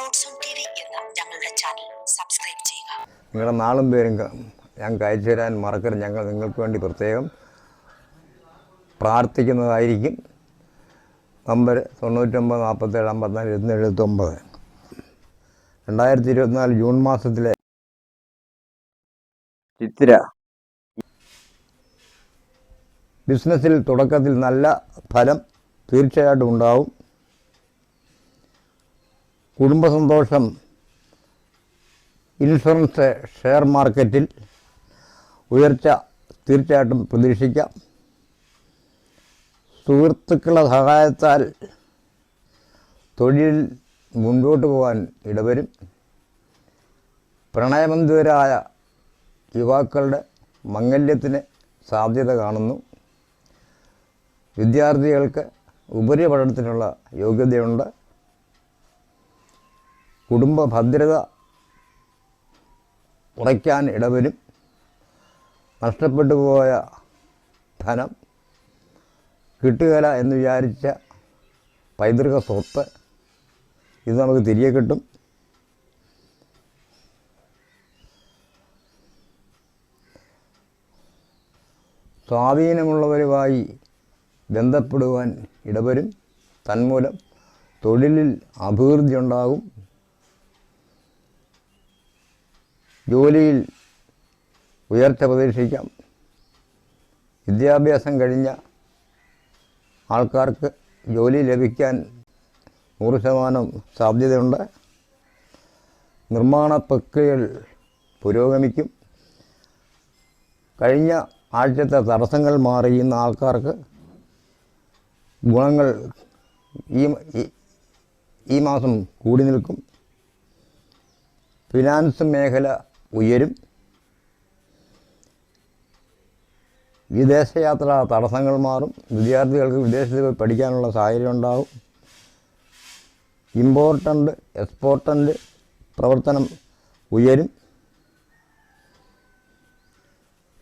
Sports T V എന്ന ഞങ്ങളുടെ channel subscribe ചെയ്യുക. നിങ്ങളുടെ നാളും പേരും ഞങ്ങൾക്ക് അയച്ചു തരാൻ മറക്കരുത്. ഞങ്ങൾ നിങ്ങൾക്ക് വേണ്ടി പ്രത്യേകം പ്രാർത്ഥിക്കുന്നതായിരിക്കും. നമ്പർ തൊണ്ണൂറ്റൊമ്പത് നാൽപ്പത്തേഴ് അമ്പത്തിനാല് ഇരുപത്തി എഴുപത്തൊമ്പത്. രണ്ടായിരത്തി ഇരുപത്തിനാല് ജൂൺ മാസത്തിലെ ചിത്ര ബിസിനസ്സിൽ തുടക്കത്തിൽ നല്ല ഫലം തീർച്ചയായിട്ടും ഉണ്ടാവും. കുടുംബസന്തോഷം. ഇൻഷുറൻസ് ഷെയർ മാർക്കറ്റിൽ ഉയർച്ച തീർച്ചയായിട്ടും പ്രതീക്ഷിക്കാം. സുഹൃത്തുക്കളുടെ സഹായത്താൽ തൊഴിൽ മുൻപോട്ട് പോകാൻ ഇടവരും. പ്രണയബന്ധിതരായ യുവാക്കളുടെ മംഗല്യത്തിന് സാധ്യത കാണുന്നു. വിദ്യാർത്ഥികൾക്ക് ഉപരിപഠനത്തിനുള്ള യോഗ്യതയുണ്ട്. കുടുംബ ഭദ്രത കുറയ്ക്കാൻ ഇടവരും. നഷ്ടപ്പെട്ടു പോയ ധനം കിട്ടുകയില്ല എന്ന് വിചാരിച്ച പൈതൃക സ്വത്ത് ഇത് നമുക്ക് തിരികെ കിട്ടും. സ്വാധീനമുള്ളവരുമായി ബന്ധപ്പെടുവാൻ ഇടവരും. തന്മൂലം തൊഴിലിൽ അഭിവൃദ്ധി ഉണ്ടാകും ജോലിയിൽ ഉയർച്ച പ്രതീക്ഷിക്കാം. വിദ്യാഭ്യാസം കഴിഞ്ഞ ആൾക്കാർക്ക് ജോലി ലഭിക്കാൻ നൂറ് ശതമാനം സാധ്യതയുണ്ട്. നിർമ്മാണ പ്രക്രിയകൾ പുരോഗമിക്കും. കഴിഞ്ഞ ആഴ്ചത്തെ തടസ്സങ്ങൾ മാറിയുന്ന ആൾക്കാർക്ക് ഗുണങ്ങൾ ഈ ഈ- മാസം കൂടി നിൽക്കും. ഫിനാൻസ് മേഖല ഉയരും. വിദേശയാത്ര തടസ്സങ്ങൾ മാറും. വിദ്യാർത്ഥികൾക്ക് വിദേശത്ത് പോയി പഠിക്കാനുള്ള സാഹചര്യം ഉണ്ടാകും. ഇമ്പോർട്ടന്റ് എക്സ്പോർട്ടന്റ് പ്രവർത്തനം ഉയരും.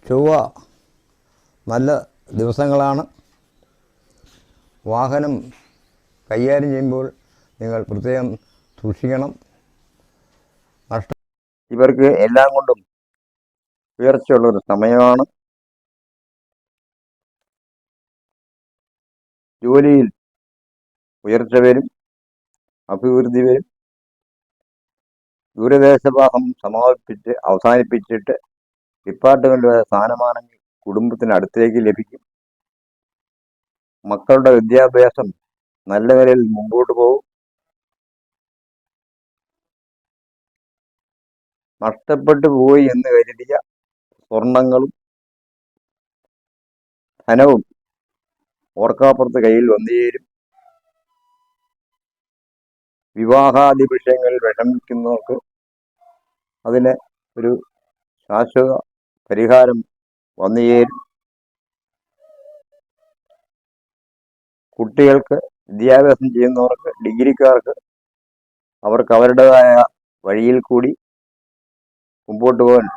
ചൊവ്വ നല്ല ദിവസങ്ങളാണ്. വാഹനം കൈകാര്യം ചെയ്യുമ്പോൾ നിങ്ങൾ പ്രത്യേകം സൂക്ഷിക്കണം. നഷ്ട ഇവർക്ക് എല്ലാം കൊണ്ടും ഉയർച്ചയുള്ള ഒരു സമയമാണ്. ജോലിയിൽ ഉയർച്ച വരും അഭിവൃദ്ധി വരും. ദൂരദേശഭാഗം സമാപിപ്പിച്ച് അവസാനിപ്പിച്ചിട്ട് ഡിപ്പാർട്ട്മെന്റ് സ്ഥാനമാനങ്ങൾ കുടുംബത്തിന് അടുത്തേക്ക് ലഭിക്കും. മക്കളുടെ വിദ്യാഭ്യാസം നല്ല നിലയിൽ മുമ്പോട്ട് പോകും. നഷ്ടപ്പെട്ടു പോയി എന്ന് കരുതിയ സ്വർണങ്ങളും ധനവും ഓർക്കാപ്പുറത്ത് കയ്യിൽ വന്നുചേരും വിവാഹാദി വിഷയങ്ങളിൽ വിഷമിക്കുന്നവർക്ക് അതിന് ഒരു ശാശ്വത പരിഹാരം വന്നുചേരും കുട്ടികൾക്ക് വിദ്യാഭ്യാസം ചെയ്യുന്നവർക്ക് ഡിഗ്രിക്കാർക്ക് അവർക്ക് അവരുടേതായ വഴിയിൽ കൂടി മുമ്പോട്ട് പോകാൻ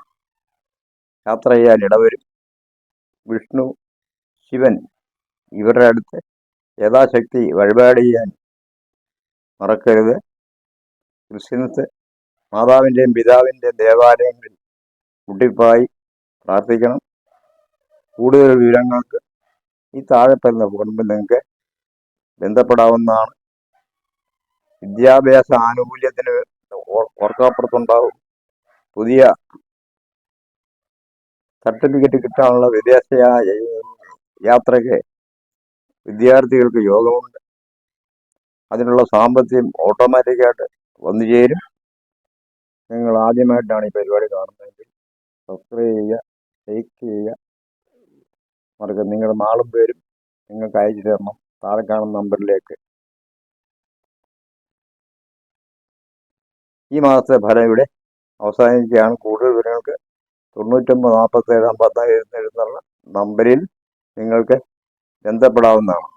യാത്ര ചെയ്യാൻ ഇടവരും. വിഷ്ണു ശിവൻ ഇവരുടെ അടുത്ത് യഥാശക്തി വഴിപാട് ചെയ്യാൻ മറക്കരുത്. ക്രിസ്ത്യൻസ് മാതാവിന്റെയും പിതാവിന്റെയും ദേവാലയങ്ങളിൽ മുട്ടിപ്പായി പ്രാർത്ഥിക്കണം. കൂടുതൽ വിവരങ്ങൾക്ക് ഈ താഴെ പറയുന്ന ഫോണിൽ നിങ്ങൾക്ക് ബന്ധപ്പെടാവുന്നതാണ്. വിദ്യാഭ്യാസ ആനുകൂല്യത്തിന് ഓർ- ഓർക്കാപ്പുറത്തുണ്ടാവും. പുതിയ സർട്ടിഫിക്കറ്റ് കിട്ടാനുള്ള വിദേശ യാത്രയ്ക്ക് വിദ്യാർത്ഥികൾക്ക് യോഗമുണ്ട്. അതിനുള്ള സാമ്പത്തികം ഓട്ടോമാറ്റിക്കായിട്ട് വന്നു ചേരും. നിങ്ങൾ ആദ്യമായിട്ടാണ് ഈ പരിപാടി കാണുന്നതെങ്കിൽ സബ്സ്ക്രൈബ് ചെയ്യുക ലൈക്ക് ചെയ്യുക. മറക്കുക നിങ്ങളുടെ നാളും പേരും നിങ്ങൾക്ക് അയച്ചു തരണം. താഴെ കാണുന്ന നമ്പറിലേക്ക്. ഈ മാസത്തെ ഫലം ഇവിടെ അവസാനിക്കുകയാണ്. കൂടുതൽ വിവരങ്ങൾക്ക് തൊണ്ണൂറ്റൊമ്പത് നാൽപ്പത്തേഴ് അമ്പത്തിനാല് എഴുന്നൂറ് എന്നുള്ള നമ്പറിൽ നിങ്ങൾക്ക് ബന്ധപ്പെടാവുന്നതാണ്.